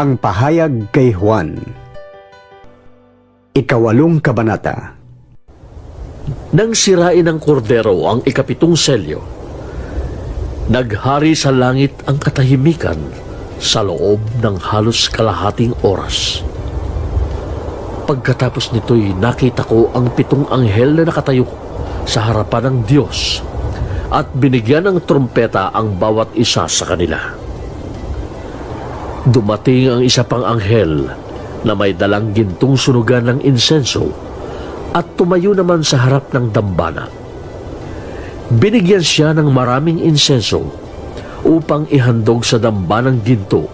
Ang pahayag kay Juan Ikawalong Kabanata Nang sirain ng kordero ang ikapitong selyo, naghari sa langit ang katahimikan sa loob ng halos kalahating oras. Pagkatapos nito'y nakita ko ang pitong anghel na nakatayo sa harapan ng Diyos at binigyan ng trumpeta ang bawat isa sa kanila. Dumating ang isa pang anghel na may dalang gintong sunugan ng insenso at tumayo naman sa harap ng dambana. Binigyan siya ng maraming insenso upang ihandog sa dambanang ginto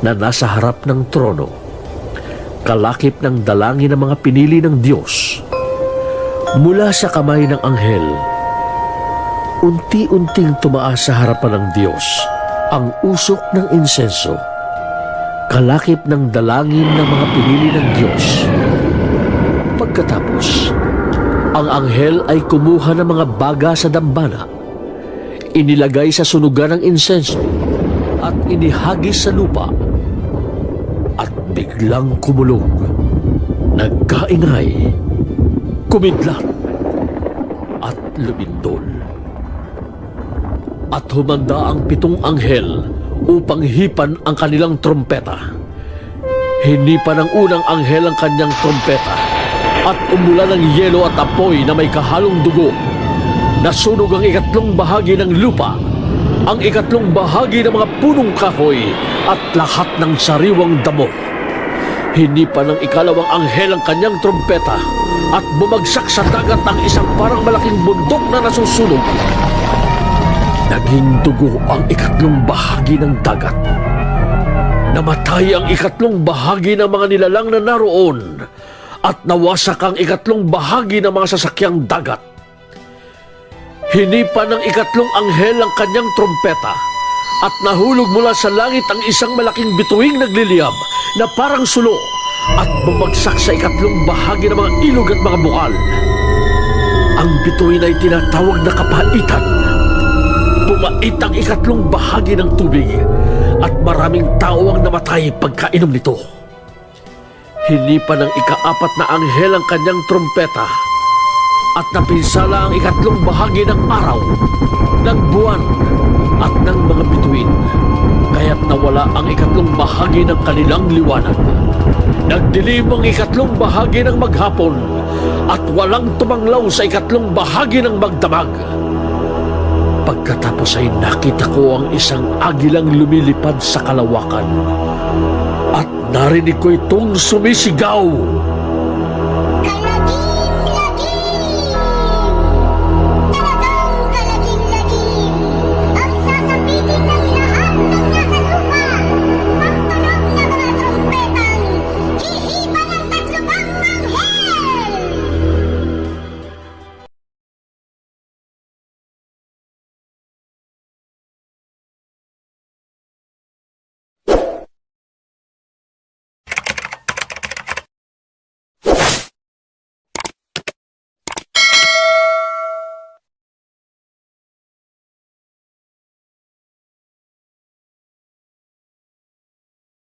na nasa harap ng trono. Kalakip ng dalangin ng mga pinili ng Diyos. Mula sa kamay ng anghel, unti-unting tumaas sa harapan ng Diyos ang usok ng insenso. Kalakip ng dalangin ng mga pinili ng Diyos. Pagkatapos, ang anghel ay kumuha ng mga baga sa dambana, inilagay sa sunugan ng insenso, at inihagis sa lupa, at biglang kumulog, nagkaingay, kumidlat, at lumindol. At humanda ang pitong anghel upang hipan ang kanilang trompeta. Hinipan ng unang anghel ang kanyang trompeta at umulan ng yelo at apoy na may kahalong dugo. Nasunog ang ikatlong bahagi ng lupa, ang ikatlong bahagi ng mga punong kahoy at lahat ng sariwang damo. Hinipan ng ikalawang anghel ang kanyang trompeta at bumagsak sa dagat ang isang parang malaking bundok na nasusunog. Naging dugo ang ikatlong bahagi ng dagat. Namatay ang ikatlong bahagi ng mga nilalang na naroon at nawasak ang ikatlong bahagi ng mga sasakyang dagat. Hinipan ng ikatlong anghel ang kanyang trompeta at nahulog mula sa langit ang isang malaking bituing nagliliyab na parang sulo at bumagsak sa ikatlong bahagi ng mga ilog at mga bukal. Ang bituin ay tinatawag na kapaitan. Pumait ang ikatlong bahagi ng tubig at maraming tao ang namatay pagkainom nito. Hinipan ng ikaapat na anghel ang kanyang trompeta at napinsala ang ikatlong bahagi ng araw, ng buwan at ng mga bituin. Kaya't nawala ang ikatlong bahagi ng kanilang liwanag. Nagdilim ang ikatlong bahagi ng maghapon at walang tumanglaw sa ikatlong bahagi ng magdamag. Pagkatapos ay nakita ko ang isang agilang lumilipad sa kalawakan. At narinig ko itong sumisigaw.